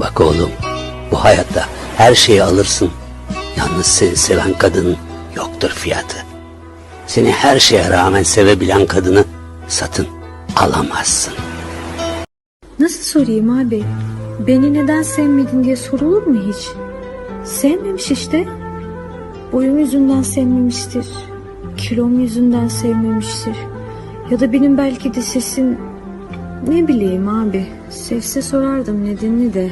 Bak oğlum, bu hayatta her şeyi alırsın. Yalnız seni seven kadının yoktur fiyatı. Seni her şeye rağmen sevebilen kadını satın alamazsın. Nasıl sorayım abi? Beni neden sevmedin diye sorulur mu hiç? Sevmemiş işte. Boyum yüzünden sevmemiştir. Kilom yüzünden sevmemiştir. Ya da benim belki de sesim... Ne bileyim abi. Sevse sorardım nedenini de.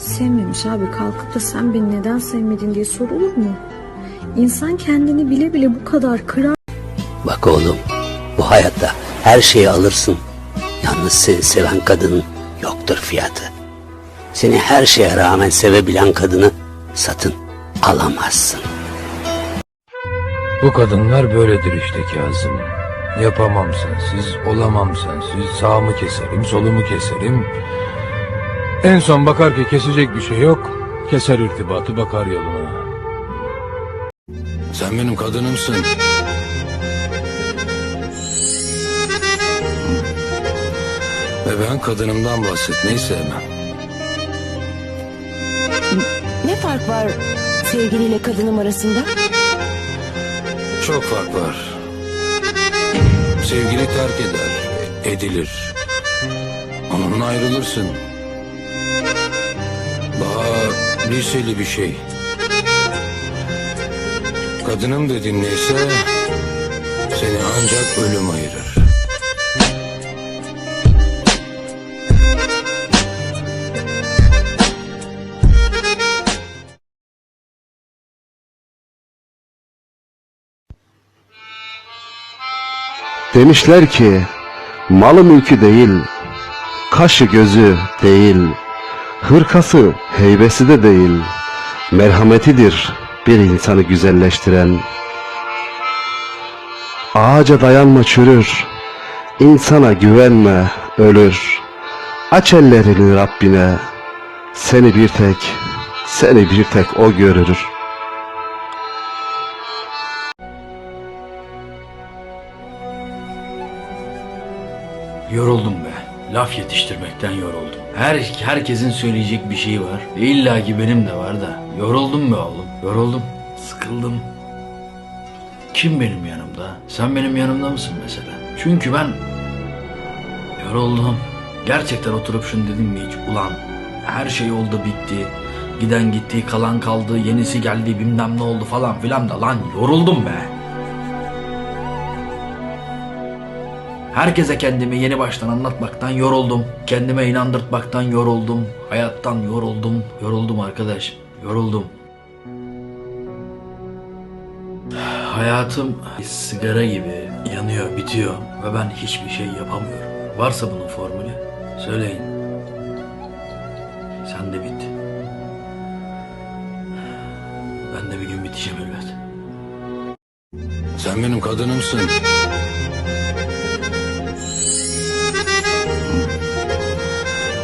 Sevmemiş abi kalkıp da sen beni neden sevmedin diye sorulur mu? İnsan kendini bile bile bu kadar kırar. Bak oğlum, bu hayatta her şeyi alırsın. Yalnız seni seven kadının yoktur fiyatı. Seni her şeye rağmen sevebilen kadını satın alamazsın. Bu kadınlar böyledir işte Kazım. Yapamam sensiz, olamam sensiz, sağımı keserim, solumu keserim. En son bakar ki kesecek bir şey yok, keser irtibatı bakar yoluna. Sen benim kadınımsın. Ve ben kadınımdan bahsetmeyi sevmem. Ne fark var sevgiliyle kadınım arasında? Çok fark var. Sevgili terk eder, edilir. Onunla ayrılırsın. Liseli bir şey. Kadınım dediğin neyse seni ancak ölüm ayırır. Demişler ki malı mülkü değil, kaşı gözü değil, hırkası heybesi de değil, merhametidir bir insanı güzelleştiren. Ağaca dayanma çürür, insana güvenme ölür. Aç ellerini Rabbine, seni bir tek, seni bir tek o görür. Yoruldum be. Laf yetiştirmekten yoruldum. Her herkesin söyleyecek bir şeyi var. İlla ki benim de var da. Yoruldum be oğlum. Yoruldum. Sıkıldım. Kim benim yanımda? Sen benim yanımda mısın mesela? Çünkü ben yoruldum. Gerçekten oturup şunu dedim mi hiç? Ulan her şey oldu bitti. Giden gitti, kalan kaldı, yenisi geldi, bilmem ne oldu falan filan da lan yoruldum be. Herkese kendimi yeni baştan anlatmaktan yoruldum. Kendime inandırtmaktan yoruldum. Hayattan yoruldum. Yoruldum arkadaş. Yoruldum. Hayatım sigara gibi yanıyor, bitiyor ve ben hiçbir şey yapamıyorum. Varsa bunun formülü söyleyin. Sen de bit. Ben de bir gün biteceğim elbet. Sen benim kadınımsın.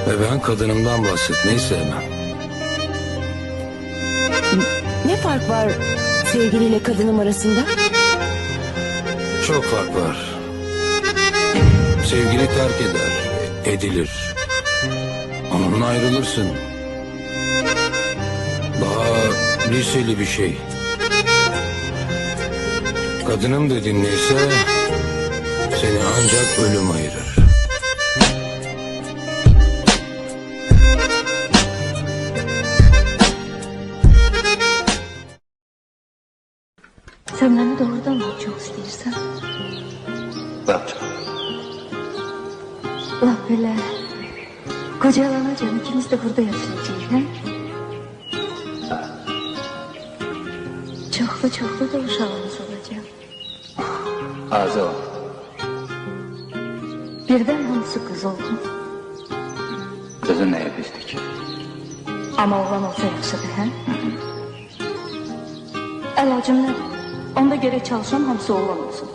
Ve ben kadınımdan bahsetmeyi sevmem. Ne fark var sevgiliyle kadınım arasında? Çok fark var. Sevgili terk eder, edilir. Onunla ayrılırsın. Daha liseli bir şey. Kadınım dediğin neyse seni ancak ölüm ayırır. Sen beni doğrudan mı çok istiyorsan? Laf böyle kocalanacağım ikimiz de burada yaşayacağız he? Çoklu çoklu da uşağımız olacak. Azı ol. Birden hamısı kız oldu. Kızın neye pislik? Ama oğlan olsa yaxşıdır he? Əlacım nə? Onda gerek çalışan hamısı oğlan olsun.